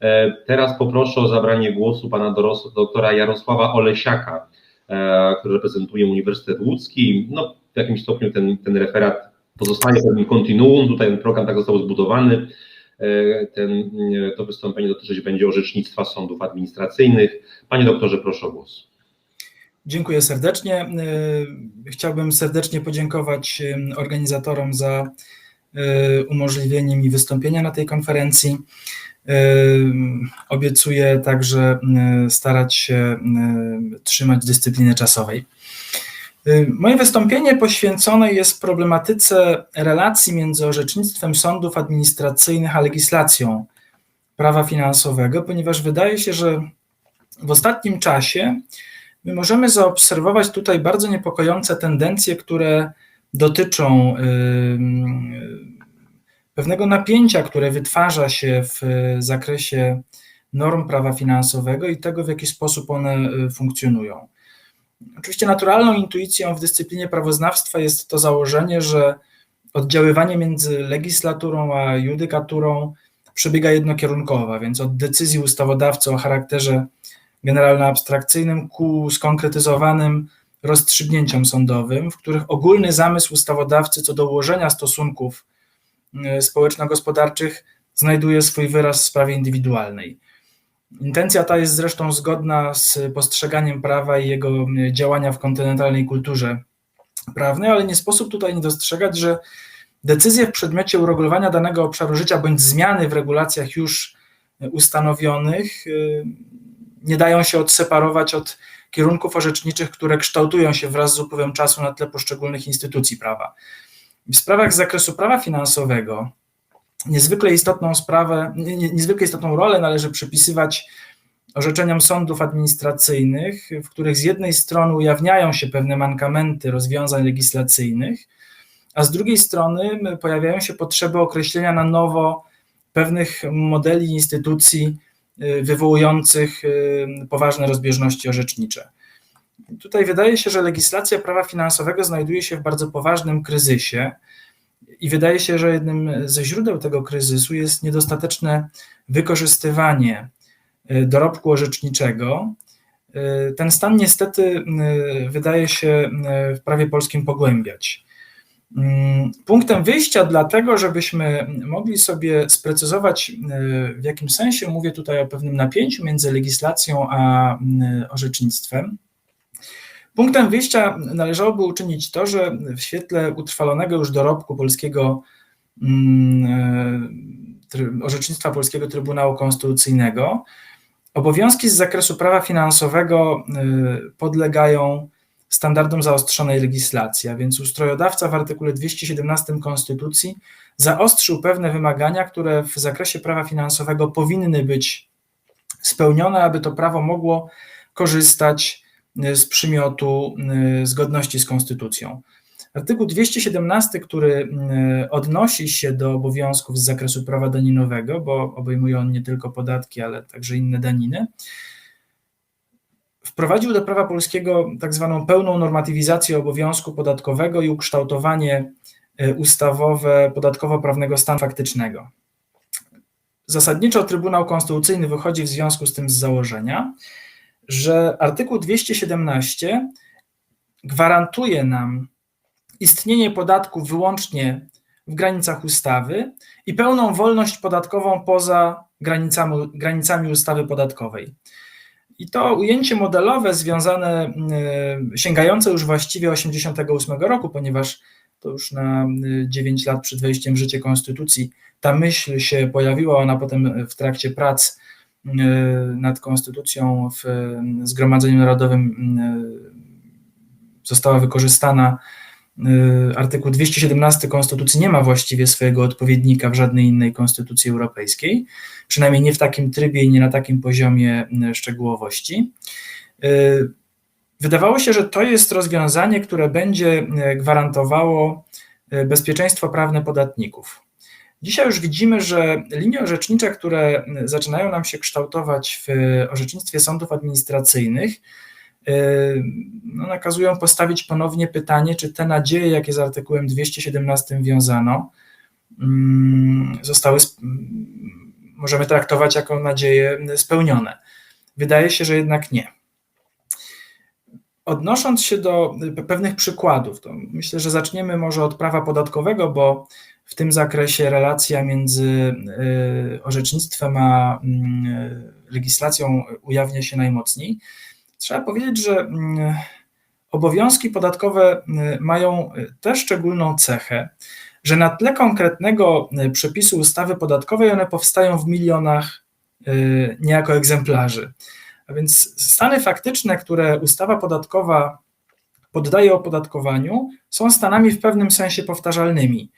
E, teraz poproszę o zabranie głosu pana doktora Jarosława Olesiaka, e, który reprezentuje Uniwersytet Łódzki. No, w jakimś stopniu ten, ten referat pozostaje pewnym kontinuum, tutaj ten program tak został zbudowany. E, ten, to wystąpienie dotyczyć będzie orzecznictwa sądów administracyjnych. Panie doktorze, proszę o głos. Dziękuję serdecznie. Chciałbym serdecznie podziękować organizatorom za umożliwienie mi wystąpienia na tej konferencji. Obiecuję także starać się trzymać dyscypliny czasowej. Moje wystąpienie poświęcone jest problematyce relacji między orzecznictwem sądów administracyjnych a legislacją prawa finansowego, ponieważ wydaje się, że w ostatnim czasie my możemy zaobserwować tutaj bardzo niepokojące tendencje, które dotyczą pewnego napięcia, które wytwarza się w zakresie norm prawa finansowego i tego, w jaki sposób one y, funkcjonują. Oczywiście naturalną intuicją w dyscyplinie prawoznawstwa jest to założenie, że oddziaływanie między legislaturą a judykaturą przebiega jednokierunkowo, a więc od decyzji ustawodawcy o charakterze generalno-abstrakcyjnym ku skonkretyzowanym rozstrzygnięciom sądowym, w których ogólny zamysł ustawodawcy co do ułożenia stosunków E, społeczno-gospodarczych znajduje swój wyraz w sprawie indywidualnej. Intencja ta jest zresztą zgodna z postrzeganiem prawa i jego e, działania w kontynentalnej kulturze prawnej, ale nie sposób tutaj nie dostrzegać, że decyzje w przedmiocie uregulowania danego obszaru życia bądź zmiany w regulacjach już ustanowionych e, nie dają się odseparować od kierunków orzeczniczych, które kształtują się wraz z upływem czasu na tle poszczególnych instytucji prawa. W sprawach z zakresu prawa finansowego niezwykle istotną sprawę, niezwykle istotną rolę należy przypisywać orzeczeniom sądów administracyjnych, w których z jednej strony ujawniają się pewne mankamenty rozwiązań legislacyjnych, a z drugiej strony pojawiają się potrzeby określenia na nowo pewnych modeli instytucji y, wywołujących y, poważne rozbieżności orzecznicze. Tutaj wydaje się, że legislacja prawa finansowego znajduje się w bardzo poważnym kryzysie i wydaje się, że jednym ze źródeł tego kryzysu jest niedostateczne wykorzystywanie y, dorobku orzeczniczego. Y, ten stan niestety y, wydaje się w prawie polskim pogłębiać. Punktem wyjścia dlatego, żebyśmy mogli sobie sprecyzować, w jakim sensie mówię tutaj o pewnym napięciu między legislacją a orzecznictwem, Punktem wyjścia należałoby uczynić to, że w świetle utrwalonego już dorobku polskiego mm, e, orzecznictwa Polskiego Trybunału Konstytucyjnego obowiązki z zakresu prawa finansowego e, podlegają standardom zaostrzonej legislacji, a więc ustrojodawca w artykule 217 Konstytucji zaostrzył pewne wymagania, które w zakresie prawa finansowego powinny być spełnione, aby to prawo mogło korzystać z przymiotu y, zgodności z konstytucją. Artykuł 217, który y, odnosi się do obowiązków z zakresu prawa daninowego, bo obejmuje on nie tylko podatki, ale także inne daniny, wprowadził do prawa polskiego tak zwaną pełną normatywizację obowiązku podatkowego i ukształtowanie y, ustawowe podatkowo-prawnego stanu faktycznego. Zasadniczo Trybunał Konstytucyjny wychodzi w związku z tym z założenia, że artykuł 217 gwarantuje nam istnienie podatku wyłącznie w granicach ustawy i pełną wolność podatkową poza granicami, granicami ustawy podatkowej. I to ujęcie modelowe związane, y, sięgające już właściwie 88 roku, ponieważ to już na 9 lat przed wejściem w życie konstytucji ta myśl się pojawiła, ona potem w trakcie prac E, nad konstytucją w Zgromadzeniu Narodowym e, została wykorzystana. Artykuł 217 Konstytucji nie ma właściwie swojego odpowiednika w żadnej innej konstytucji europejskiej, przynajmniej nie w takim trybie i nie na takim poziomie szczegółowości. Wydawało się, że to jest rozwiązanie, które będzie gwarantowało bezpieczeństwo prawne podatników. Dzisiaj już widzimy, że linie orzecznicze, które zaczynają nam się kształtować w orzecznictwie sądów administracyjnych, y, no, nakazują postawić ponownie pytanie, czy te nadzieje, jakie z artykułem 217 wiązano, mm, zostały możemy traktować jako nadzieje spełnione. Wydaje się, że jednak nie. Odnosząc się do pewnych przykładów, to myślę, że zaczniemy może od prawa podatkowego, bo w tym zakresie relacja między orzecznictwem a legislacją ujawnia się najmocniej. Trzeba powiedzieć, że obowiązki podatkowe mają tę szczególną cechę, że na tle konkretnego przepisu ustawy podatkowej one powstają w milionach niejako egzemplarzy. A więc stany faktyczne, które ustawa podatkowa poddaje opodatkowaniu, są stanami w pewnym sensie powtarzalnymi.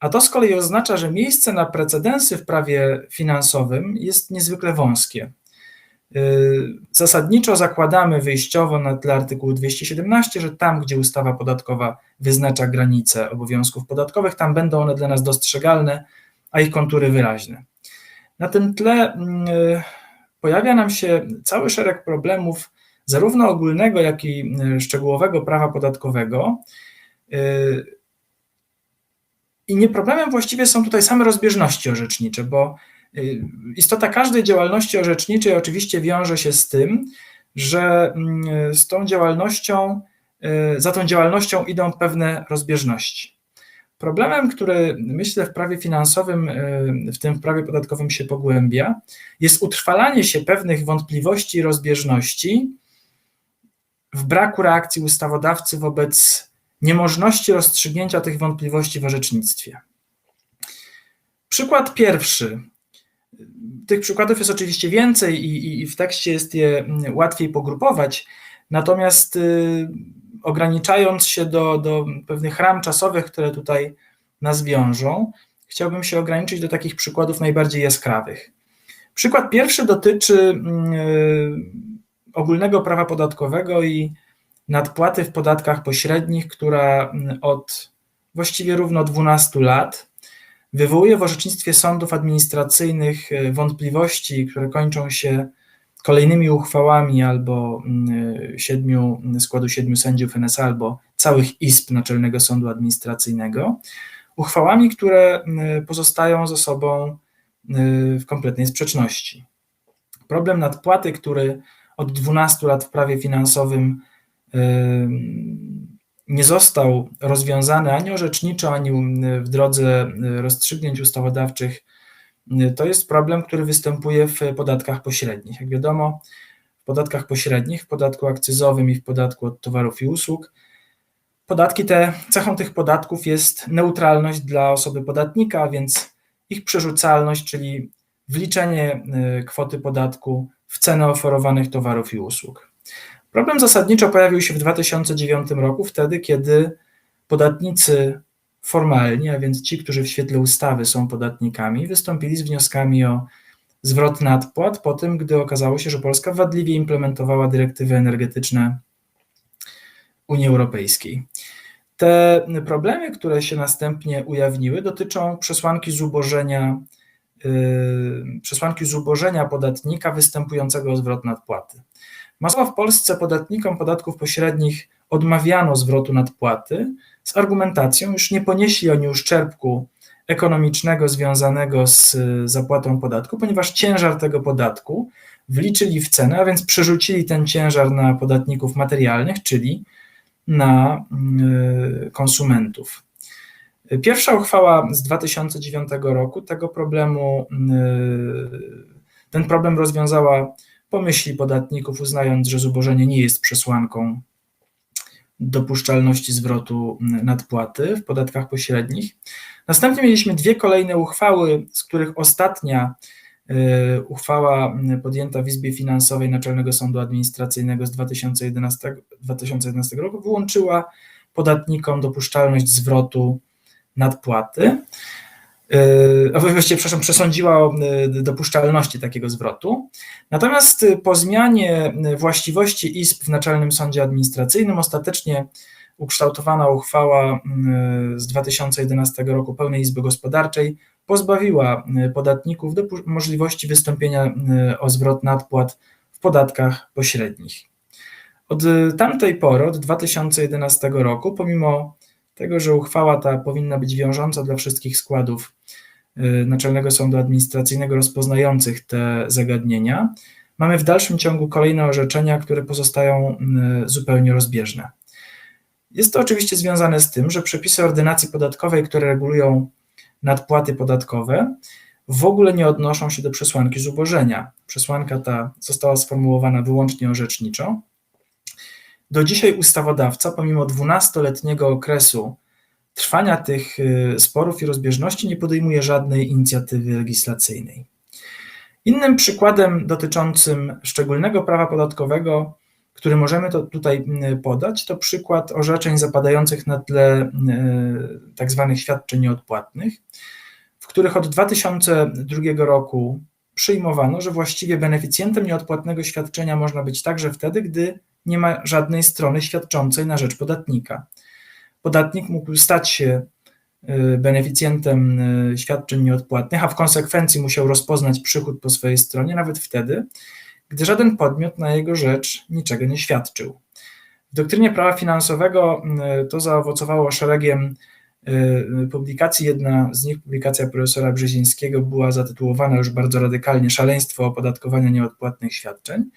A to z kolei oznacza, że miejsce na precedensy w prawie finansowym jest niezwykle wąskie. Zasadniczo zakładamy wyjściowo na tle artykułu 217, że tam, gdzie ustawa podatkowa wyznacza granice obowiązków podatkowych, tam będą one dla nas dostrzegalne, a ich kontury wyraźne. Na tym tle pojawia nam się cały szereg problemów, zarówno ogólnego, jak i szczegółowego prawa podatkowego. I nie problemem właściwie są tutaj same rozbieżności orzecznicze, bo istota każdej działalności orzeczniczej oczywiście wiąże się z tym, że z tą działalnością, za tą działalnością idą pewne rozbieżności. Problemem, który myślę w prawie finansowym, w tym w prawie podatkowym się pogłębia, jest utrwalanie się pewnych wątpliwości i rozbieżności w braku reakcji ustawodawcy wobec niemożności rozstrzygnięcia tych wątpliwości w orzecznictwie. Przykład pierwszy. Tych przykładów jest oczywiście więcej i, i w tekście jest je łatwiej pogrupować, natomiast ograniczając się do, do pewnych ram czasowych, które tutaj nas wiążą, chciałbym się ograniczyć do takich przykładów najbardziej jaskrawych. Przykład pierwszy dotyczy ogólnego prawa podatkowego i nadpłaty w podatkach pośrednich, która od właściwie równo 12 lat wywołuje w orzecznictwie sądów administracyjnych wątpliwości, które kończą się kolejnymi uchwałami albo siedmiu, składu siedmiu sędziów NSA, albo całych izb Naczelnego Sądu Administracyjnego, uchwałami, które pozostają ze sobą w kompletnej sprzeczności. Problem nadpłaty, który od 12 lat w prawie finansowym nie został rozwiązany ani orzeczniczo, ani w drodze rozstrzygnięć ustawodawczych, to jest problem, który występuje w podatkach pośrednich. Jak wiadomo, w podatkach pośrednich, w podatku akcyzowym i w podatku od towarów i usług, podatki te, cechą tych podatków jest neutralność dla osoby podatnika, a więc ich przerzucalność, czyli wliczenie kwoty podatku w cenę oferowanych towarów i usług. Problem zasadniczo pojawił się w 2009 roku, wtedy kiedy podatnicy formalni, a więc ci, którzy w świetle ustawy są podatnikami, wystąpili z wnioskami o zwrot nadpłat po tym, gdy okazało się, że Polska wadliwie implementowała dyrektywy energetyczne Unii Europejskiej. Te problemy, które się następnie ujawniły, dotyczą przesłanki zubożenia, yy, przesłanki zubożenia podatnika występującego o zwrot nadpłaty. Masowo w Polsce podatnikom podatków pośrednich odmawiano zwrotu nadpłaty z argumentacją, iż nie ponieśli oni uszczerbku ekonomicznego związanego z zapłatą podatku, ponieważ ciężar tego podatku wliczyli w cenę, a więc przerzucili ten ciężar na podatników materialnych, czyli na y, konsumentów. Pierwsza uchwała z 2009 roku tego problemu, y, ten problem rozwiązała po myśli podatników, uznając, że zubożenie nie jest przesłanką dopuszczalności zwrotu nadpłaty w podatkach pośrednich. Następnie mieliśmy dwie kolejne uchwały, z których ostatnia y, uchwała podjęta w Izbie Finansowej Naczelnego Sądu Administracyjnego z 2011, 2011 roku wyłączyła podatnikom dopuszczalność zwrotu nadpłaty. Yy, właściwie, przepraszam, przesądziła o yy, dopuszczalności takiego zwrotu. Natomiast yy, po zmianie właściwości izb w Naczelnym Sądzie Administracyjnym ostatecznie ukształtowana uchwała z 2011 roku pełnej Izby Gospodarczej pozbawiła podatników możliwości wystąpienia o zwrot nadpłat w podatkach pośrednich. Od tamtej pory, od 2011 roku, pomimo tego, że uchwała ta powinna być wiążąca dla wszystkich składów Naczelnego Sądu Administracyjnego rozpoznających te zagadnienia, mamy w dalszym ciągu kolejne orzeczenia, które pozostają zupełnie rozbieżne. Jest to oczywiście związane z tym, że przepisy ordynacji podatkowej, które regulują nadpłaty podatkowe, w ogóle nie odnoszą się do przesłanki zubożenia. Przesłanka ta została sformułowana wyłącznie orzeczniczo. Do dzisiaj ustawodawca, pomimo 12-letniego okresu trwania tych y, sporów i rozbieżności, nie podejmuje żadnej inicjatywy legislacyjnej. Innym przykładem dotyczącym szczególnego prawa podatkowego, który możemy to tutaj y, podać, to przykład orzeczeń zapadających na tle tzw. Tak świadczeń nieodpłatnych których od 2002 roku przyjmowano, że właściwie beneficjentem nieodpłatnego świadczenia można być także wtedy, gdy nie ma żadnej strony świadczącej na rzecz podatnika. Podatnik mógł stać się y, beneficjentem y, świadczeń nieodpłatnych, a w konsekwencji musiał rozpoznać przychód po swojej stronie, nawet wtedy, gdy żaden podmiot na jego rzecz niczego nie świadczył. W doktrynie prawa finansowego y, to zaowocowało szeregiem publikacji. Jedna z nich, publikacja profesora Brzezińskiego, była zatytułowana już bardzo radykalnie Szaleństwo opodatkowania nieodpłatnych świadczeń.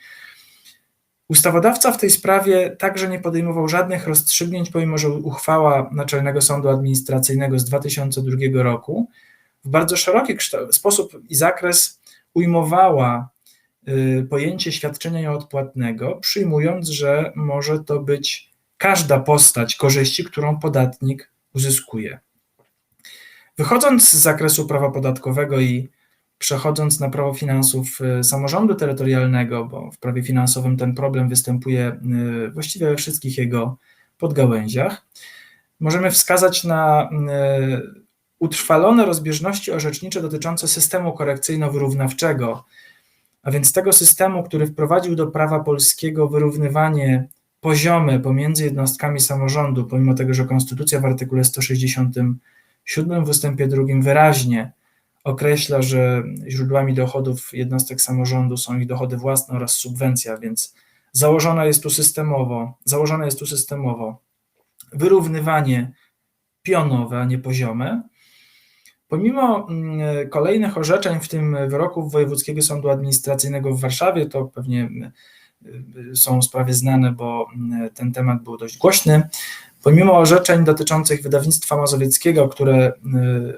Ustawodawca w tej sprawie także nie podejmował żadnych rozstrzygnięć, pomimo że uchwała Naczelnego Sądu Administracyjnego z 2002 roku w bardzo szeroki sposób i zakres ujmowała y, pojęcie świadczenia nieodpłatnego, przyjmując, że może to być każda postać korzyści, którą podatnik uzyskuje. Wychodząc z zakresu prawa podatkowego i przechodząc na prawo finansów y, samorządu terytorialnego, bo w prawie finansowym ten problem występuje y, właściwie we wszystkich jego podgałęziach, możemy wskazać na y, utrwalone rozbieżności orzecznicze dotyczące systemu korekcyjno-wyrównawczego, a więc tego systemu, który wprowadził do prawa polskiego wyrównywanie poziome pomiędzy jednostkami samorządu, pomimo tego, że Konstytucja w artykule 167 w ustępie drugim wyraźnie określa, że źródłami dochodów jednostek samorządu są ich dochody własne oraz subwencja, więc założona jest tu systemowo, założone jest tu systemowo wyrównywanie pionowe, a nie poziome. Pomimo mm, kolejnych orzeczeń, w tym wyroków Wojewódzkiego Sądu Administracyjnego w Warszawie, to pewnie są sprawy znane, bo mm, ten temat był dość głośny. Pomimo orzeczeń dotyczących wydawnictwa mazowieckiego, które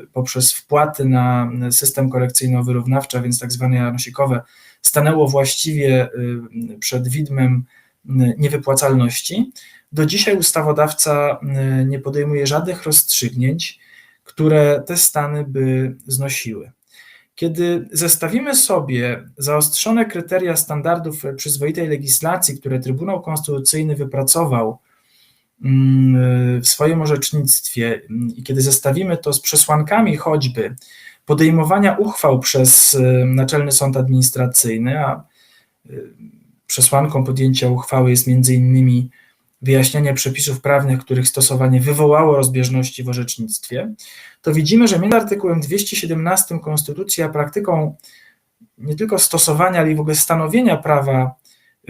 y, poprzez wpłaty na system korekcyjno-wyrównawczy, więc tak zwane janosikowe, stanęło właściwie y, przed widmem y, niewypłacalności, do dzisiaj ustawodawca nie podejmuje żadnych rozstrzygnięć, które te stany by znosiły. Kiedy zestawimy sobie zaostrzone kryteria standardów przyzwoitej legislacji, które Trybunał Konstytucyjny wypracował w swoim orzecznictwie. I kiedy zestawimy to z przesłankami choćby podejmowania uchwał przez y, Naczelny Sąd Administracyjny, a y, przesłanką podjęcia uchwały jest między innymi wyjaśniania przepisów prawnych, których stosowanie wywołało rozbieżności w orzecznictwie, to widzimy, że między artykułem 217 Konstytucji a praktyką nie tylko stosowania, ale i w ogóle stanowienia prawa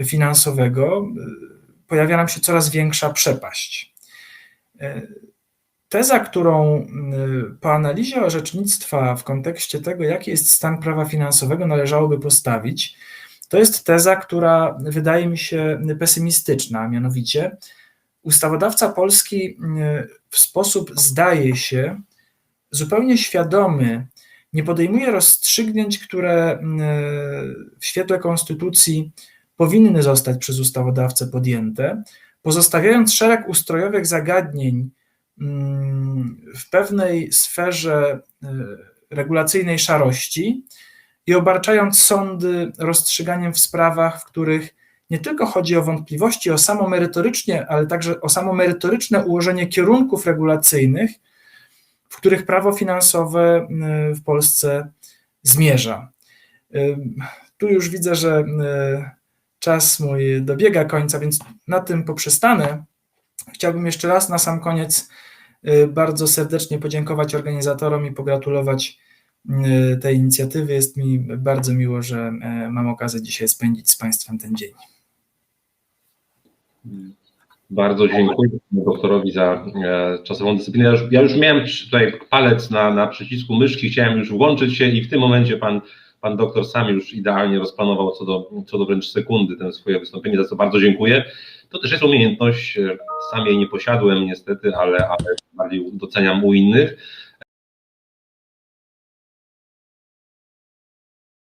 finansowego y, pojawia nam się coraz większa przepaść. Y, teza, którą po analizie orzecznictwa w kontekście tego, jaki jest stan prawa finansowego, należałoby postawić, to jest teza, która wydaje mi się pesymistyczna, mianowicie ustawodawca polski w sposób, zdaje się, zupełnie świadomy nie podejmuje rozstrzygnięć, które w świetle konstytucji powinny zostać przez ustawodawcę podjęte, pozostawiając szereg ustrojowych zagadnień mm, w pewnej sferze y, regulacyjnej szarości, i obarczając sądy rozstrzyganiem w sprawach, w których nie tylko chodzi o wątpliwości o samo merytorycznie, ale także o samo merytoryczne ułożenie kierunków regulacyjnych, w których prawo finansowe y, w Polsce zmierza. Y, tu już widzę, że czas mój dobiega końca, więc na tym poprzestanę. Chciałbym jeszcze raz na sam koniec bardzo serdecznie podziękować organizatorom i pogratulować Y, tej inicjatywy. Jest mi bardzo miło, że e, mam okazję dzisiaj spędzić z Państwem ten dzień. Bardzo dziękuję doktorowi za e, czasową dyscyplinę. Ja już, ja już miałem tutaj palec na, na przycisku myszki, chciałem już włączyć się i w tym momencie pan, pan doktor sam już idealnie rozplanował co do, co do wręcz sekundy ten swoje wystąpienie, za co bardzo dziękuję. To też jest umiejętność, e, sam jej nie posiadłem niestety, ale, ale bardziej doceniam u innych.